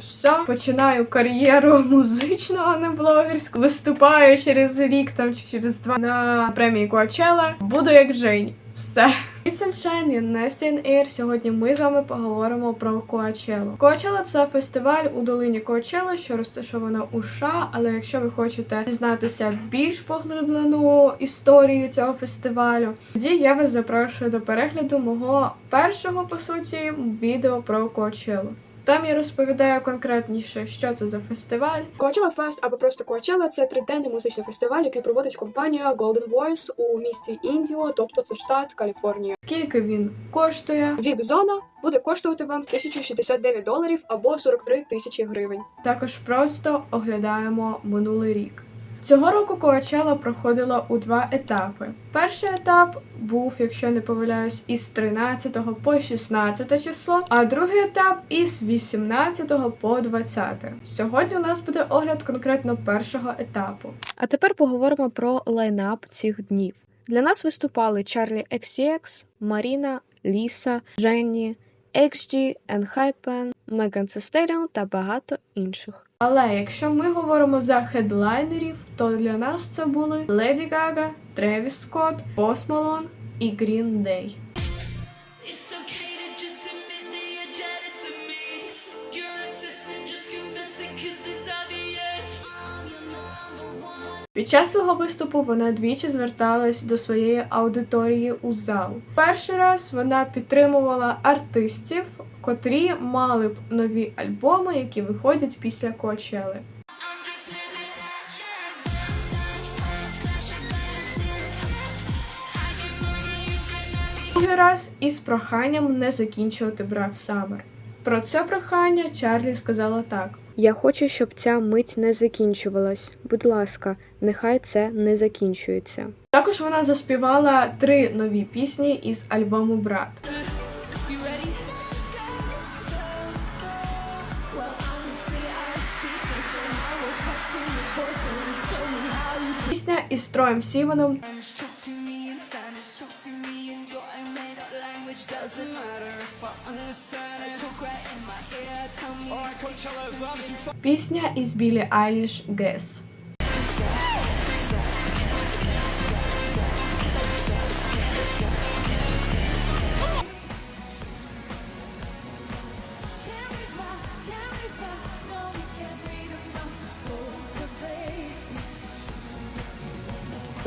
Все, починаю кар'єру музичну, а не блогерську. Виступаю через рік там чи через два на премії Coachella. Буду як Жень. Все. It's Sunshine, я Настя Air. Сьогодні ми з вами поговоримо про Coachella. Coachella – це фестиваль у долині Coachella, що розташована у США. Але якщо ви хочете дізнатися більш поглиблену історію цього фестивалю, тоді я вас запрошую до перегляду мого першого по суті відео про Coachella. Там я розповідаю конкретніше, що це за фестиваль. Coachella Fest або просто Coachella – це триденний музичний фестиваль, який проводить компанія Golden Voice у місті Індіо, тобто це штат Каліфорнія. Скільки він коштує? Віп-зона буде коштувати вам 1069 доларів або 43 тисячі гривень. Також просто оглядаємо минулий рік. Цього року Coachella проходила у два етапи. Перший етап був, якщо не помиляюсь, із 13 по 16 число, а другий етап із 18 по 20. Сьогодні у нас буде огляд конкретно першого етапу. А тепер поговоримо про лайнап цих днів. Для нас виступали Чарлі XCX, Маріна, Ліса, Дженні, XG, Enhypen, Megan Thee та багато інших. Але якщо ми говоримо за хедлайнерів, то для нас це були Леді Гага, Тревіс Скотт, Post Malone і Green Day. Під час свого виступу вона двічі зверталась до своєї аудиторії у зал. Перший раз вона підтримувала артистів, котрі мали б нові альбоми, які виходять після Коачели. Другий раз із проханням не закінчувати брат Саммер. Про це прохання Чарлі сказала так: Я хочу, щоб ця мить не закінчувалась. Будь ласка, нехай це не закінчується. також вона заспівала три нові пісні із альбому Брат. my ear tell me Пісня із Білі Айліш Guess.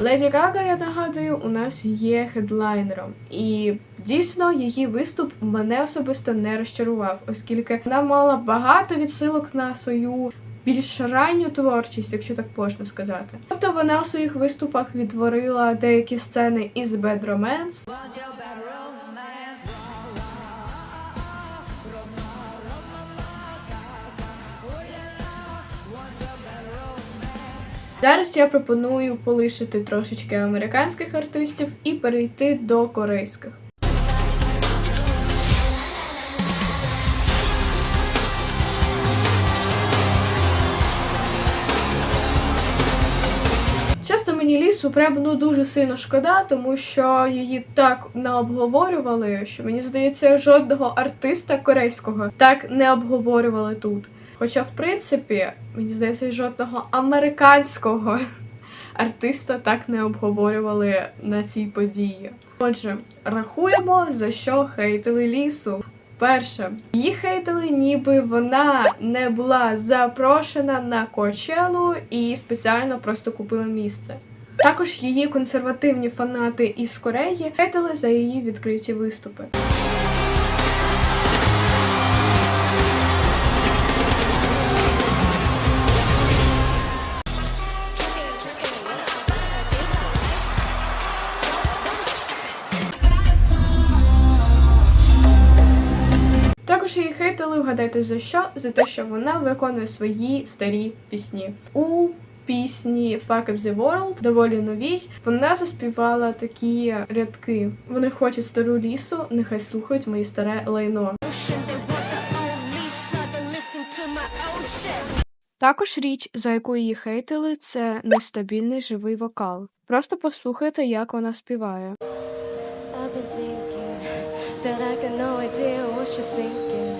Леді Гага, я нагадую, у нас є хедлайнером, і дійсно її виступ мене особисто не розчарував, оскільки вона мала багато відсилок на свою більш ранню творчість, якщо так можна сказати. Тобто вона у своїх виступах відтворила деякі сцени із Bad Romance, Зараз я пропоную полишити трошечки американських артистів і перейти до корейських. Часто мені лісу прям ну дуже сильно шкода, тому що її так не обговорювали, що мені здається, жодного артиста корейського так не обговорювали тут. Хоча, в принципі, мені здається, жодного американського артиста так не обговорювали на цій події. Отже, рахуємо за що хейтили лісу. Перше, її хейтили, ніби вона не була запрошена на Кочелу і спеціально просто купила місце. Також її консервативні фанати із Кореї хейтили за її відкриті виступи. Також її хейтили, вгадайте за що? За те, що вона виконує свої старі пісні. У пісні Fuck Up The World, доволі новій, вона заспівала такі рядки. Вони хочуть стару лісу, нехай слухають моє старе лайно. Також річ, за яку її хейтили, це нестабільний живий вокал. Просто послухайте, як вона співає. I got no idea what she's thinking.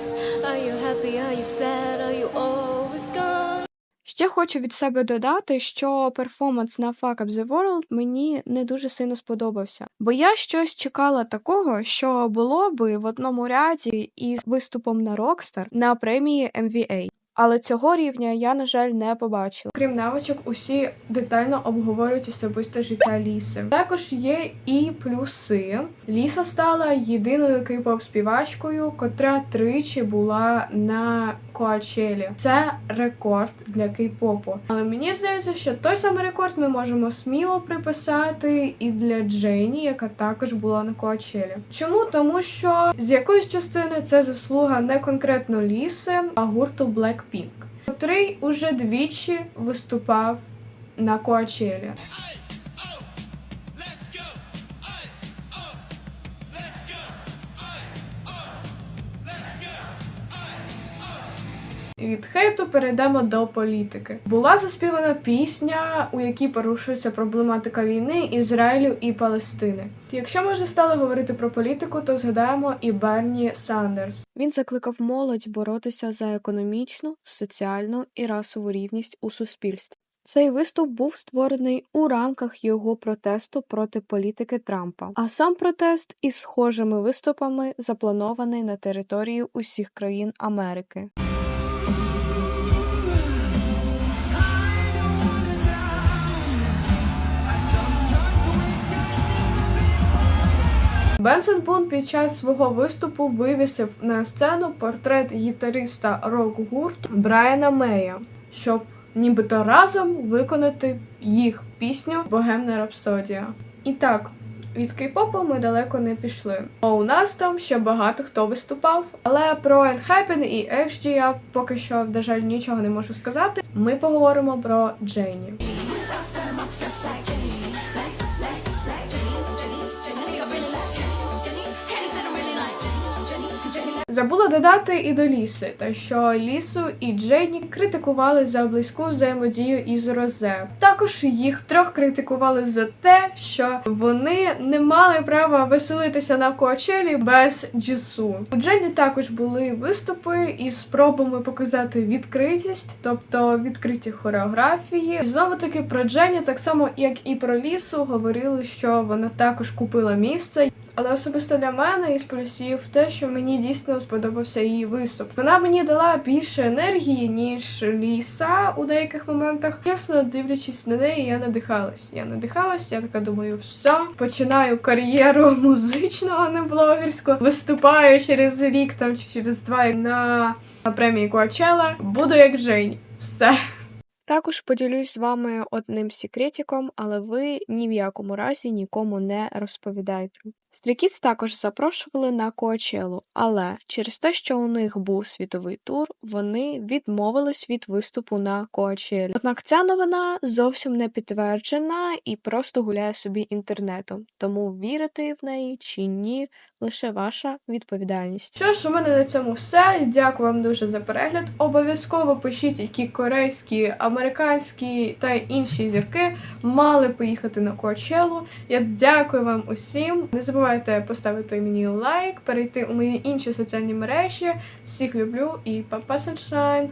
Are you happy? Are you sad? Are you always gone? Ще хочу від себе додати, що перформанс на Fuck Up The World мені не дуже сильно сподобався, бо я щось чекала такого, що було би в одному ряді із виступом на Rockstar на премії MVA. Але цього рівня я, на жаль, не побачила. Крім навичок, усі детально обговорюють особисте життя Ліси. Також є і плюси. Ліса стала єдиною кей-поп співачкою, котра тричі була на Коачелі. Це рекорд для кей-попу. Але мені здається, що той самий рекорд ми можемо сміло приписати і для Джейні, яка також була на Коачелі. Чому? Тому що з якоїсь частини це заслуга не конкретно Ліси, а гурту Blackpink котрий уже двічі виступав на Коачелі. Від хейту перейдемо до політики. Була заспівана пісня, у якій порушується проблематика війни Ізраїлю і Палестини. Якщо ми вже стали говорити про політику, то згадаємо і Берні Сандерс. Він закликав молодь боротися за економічну, соціальну і расову рівність у суспільстві. Цей виступ був створений у рамках його протесту проти політики Трампа. А сам протест із схожими виступами запланований на території усіх країн Америки. Бенсон Бун під час свого виступу вивісив на сцену портрет гітариста рок-гурту Брайана Мея, щоб нібито разом виконати їх пісню Богемна Рапсодія. І так, від кей-попу ми далеко не пішли. Бо у нас там ще багато хто виступав. Але про Enhypen і XG я поки що, на жаль, нічого не можу сказати. Ми поговоримо про Джейні. Забула додати і до ліси, та що лісу і Дженні критикували за близьку взаємодію із Розе. Також їх трьох критикували за те, що вони не мали права веселитися на Коачелі без Джісу. У Дженні також були виступи із спробами показати відкритість, тобто відкриті хореографії. І знову таки про Дженні, так само як і про лісу, говорили, що вона також купила місце. Але особисто для мене із плюсів те, що мені дійсно сподобався її виступ. Вона мені дала більше енергії, ніж ліса у деяких моментах. Чесно, дивлячись на неї, я надихалась. Я надихалась, я така думаю, все, починаю кар'єру музичну, а не блогерську. Виступаю через рік там чи через два на премії Коачела. Буду як Джейн. Все. Також поділюсь з вами одним секретиком, але ви ні в якому разі нікому не розповідайте. Стрікіц також запрошували на Коачелу, але через те, що у них був світовий тур, вони відмовились від виступу на Коачелі. Однак ця новина зовсім не підтверджена і просто гуляє собі інтернетом, тому вірити в неї чи ні лише ваша відповідальність. Що ж, у мене на цьому все. Дякую вам дуже за перегляд. Обов'язково пишіть, які корейські, американські та інші зірки мали поїхати на Коачелу. Я дякую вам усім. Не забувайте поставити мені лайк, перейти у мої інші соціальні мережі. Всіх люблю і па-па, sunshine!